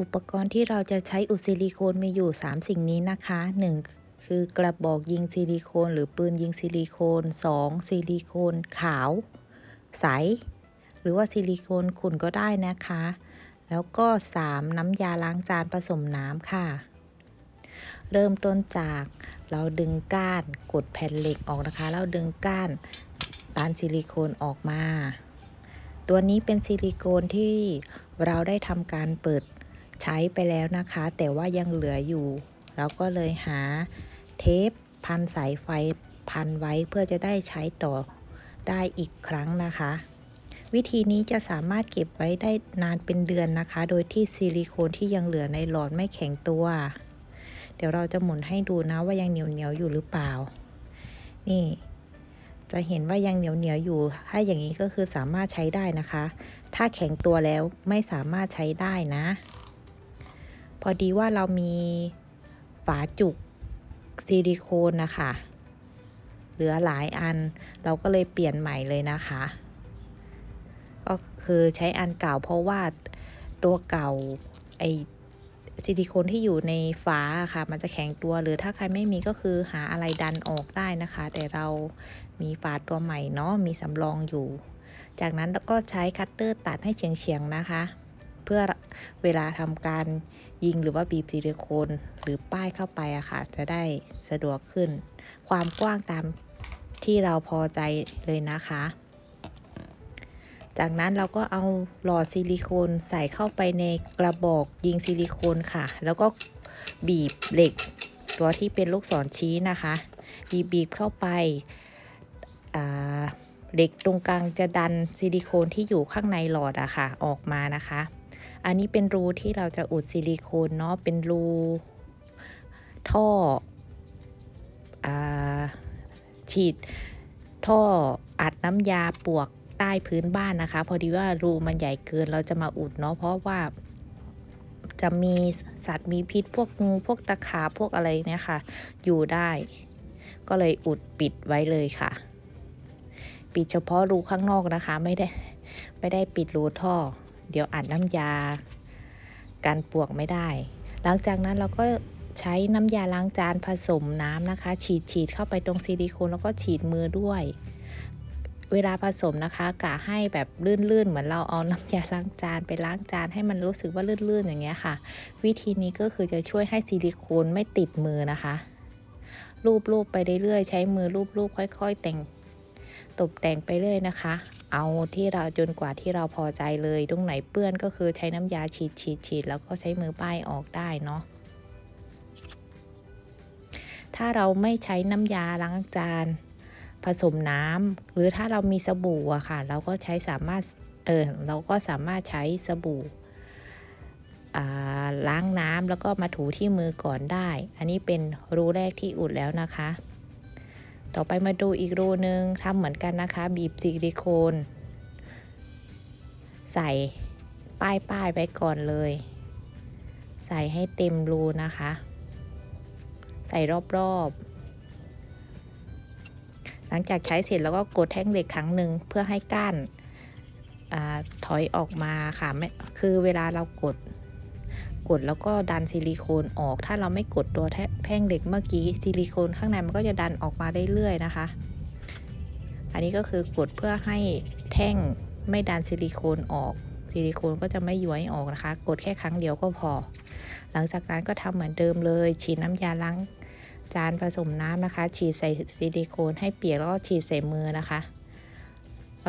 อุปกรณ์ที่เราจะใช้อุดซิลิโคนมีอยู่ 3 สิ่งนี้นะคะ 1. คือกระบอกยิงซิลิโคน หรือปืนยิงซิลิโคน 2. ซิลิโคนขาว ใส หรือว่าซิลิโคนขุ่นก็ได้นะคะ แล้วก็ 3. น้ำยาล้างจานผสมน้ำค่ะ เริ่มต้นจากเราดึงก้านกดแผ่นเหล็กออกนะคะ แล้วดึงก้านด้านซิลิโคนออกมา ตัวนี้เป็นซิลิโคนที่เราได้ทำการเปิด ใช้ไปแล้วนะคะ แต่ว่ายังเหลืออยู่ เราก็เลยหาเทปพันสายไฟพันไว้เพื่อจะได้ใช้ต่อได้อีกครั้งนะคะ วิธีนี้จะสามารถเก็บไว้ได้นานเป็นเดือนนะคะ โดยที่ซิลิโคนที่ยังเหลือในหลอดไม่แข็งตัว เดี๋ยวเราจะหมุนให้ดูนะว่ายังเหนียวเหนียวอยู่หรือเปล่า นี่ จะเห็นว่ายังเหนียวเหนียวอยู่ ถ้าอย่างนี้ก็คือสามารถใช้ได้นะคะ ถ้าแข็งตัวแล้วไม่สามารถใช้ได้นะ อดีว่าเรามีฝาจุกซิลิโคนนะคะ เหลือหลายอันเราก็เลยเปลี่ยนใหม่เลยนะคะ ก็คือใช้อันเก่าเพราะว่าตัวเก่าไอซิลิโคนที่อยู่ในฝาค่ะ มันจะแข็งตัวหรือถ้าใครไม่มีก็คือหาอะไรดันออกได้นะคะ แต่เรามีฝาตัวใหม่เนาะมีสำรองอยู่ จากนั้นเราก็ใช้คัตเตอร์ตัดให้เฉียงๆนะคะ เพื่อเวลาทำการยิงหรือว่าบีบซิลิโคนหรือป้ายเข้าไปอะค่ะ จะได้สะดวกขึ้น ความกว้างตามที่เราพอใจเลยนะคะ จากนั้นเราก็เอาหลอดซิลิโคนใส่เข้าไปในกระบอกยิงซิลิโคนค่ะ แล้วก็บีบเหล็ก ตัวที่เป็นลูกศรชี้นะคะ บีบบีบเข้าไปาเหล็กตรงกลางจะดันซิลิโคนที่อยู่ข้างในหลอดอะค่ะ ออกมานะคะ อันนี้เป็นรูที่เราจะอุดซิลิโคนเนาะเป็นรูท่ออฉีดท่ออัดน้ำยาปวกใต้พื้นบ้านนะคะ พอดีว่ารูมันใหญ่เกินเราจะมาอุดเนาะเพราะว่าจะมีสัตว์มีพิษพวกงูพวกตะขาบพวกอะไรเนี่ยค่ะ อยู่ได้ ก็เลยอุดปิดไว้เลยค่ะ ปิดเฉพาะรูข้างนอกนะคะ ไม่ได้ ไม่ได้ปิดรูท่อ เดี๋ยวอัดน้ำยากันปวกไม่ได้ หลังจากนั้นเราก็ใช้น้ำยาล้างจานผสมน้ำนะคะ ฉีดฉีดเข้าไปตรงซิลิโคนแล้วก็ฉีดมือด้วย เวลาผสมนะคะกะให้แบบลื่นๆ เหมือนเราเอาน้ำยาล้างจานไปล้างจานให้มันรู้สึกว่าลื่นๆอย่างเงี้ยค่ะ วิธีนี้ก็คือจะช่วยให้ซิลิโคนไม่ติดมือนะคะ รูปๆไปเรื่อยๆใช้มือรูปๆค่อย ๆ แต่ง ตกแต่งไปเรื่อยนะคะ เอาที่เราจนกว่าที่เราพอใจเลย ตรงไหนเปื้อนก็คือใช้น้ำยาฉีดฉีดฉีดแล้วก็ใช้มือป้ายออกได้เนาะถ้าเราไม่ใช้น้ำยาล้างจานผสมน้ำหรือถ้าเรามีสบู่อะค่ะ เราก็ใช้สามารถเออเราก็สามารถใช้สบู่ล้างน้ำแล้วก็มาถูที่มือก่อนได้ อันนี้เป็นรูแรกที่อุดแล้วนะคะ ต่อไปมาดูอีกรูนึงทำเหมือนกันนะคะ บีบซิลิโคน ใส่ป้ายป้ายไว้ก่อนเลย ใส่ให้เต็มรูนะคะ ใส่รอบๆ หลังจากใช้เสร็จแล้วก็กดแท่งเหล็กครั้งหนึ่งเพื่อให้ก้านอถอยออกมาค่ะคือเวลาเรากด กดแล้วก็ดันซิลิโคนออก ถ้าเราไม่กดตัวแท่งเหล็กเมื่อกี้ซิลิโคนข้างในมันก็จะดันออกมาเรื่อยๆนะคะ อันนี้ก็คือกดเพื่อให้แท่งไม่ดันซิลิโคนออกซิลิโคนก็จะไม่ย้วยออกนะคะ กดแค่ครั้งเดียวก็พอ หลังจากนั้นก็ทำเหมือนเดิมเลยฉีดน้ำยาล้างจานผสมน้ำนะคะ ฉีดใส่ซิลิโคนให้เปียกแล้วก็ฉีดใส่มือนะคะ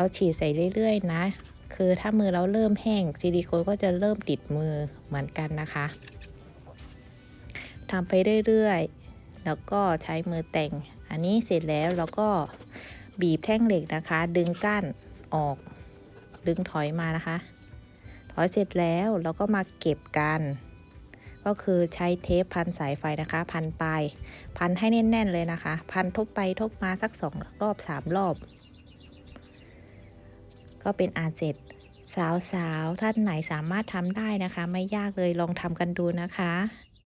เราฉีดใส่เรื่อยๆนะ คือถ้ามือเราเริ่มแห้งซิลิโคนก็จะเริ่มติดมือเหมือนกันนะคะทำไปเรื่อยๆ แล้วก็ใช้มือแต่ง อันนี้เสร็จแล้วเราก็บีบแท่งเหล็กนะคะ ดึงก้านออก ดึงถอยมานะคะ ถอยเสร็จแล้วเราก็มาเก็บกัน ก็คือใช้เทปพันสายไฟนะคะ พันปลายพันให้แน่นๆเลยนะคะ พันทบไปทบมาสักสองรอบสามรอบ ก็เป็นอาเสร็จสาวๆ ท่านไหนสามารถทำได้นะคะ ไม่ยากเลยลองทำกันดูนะคะ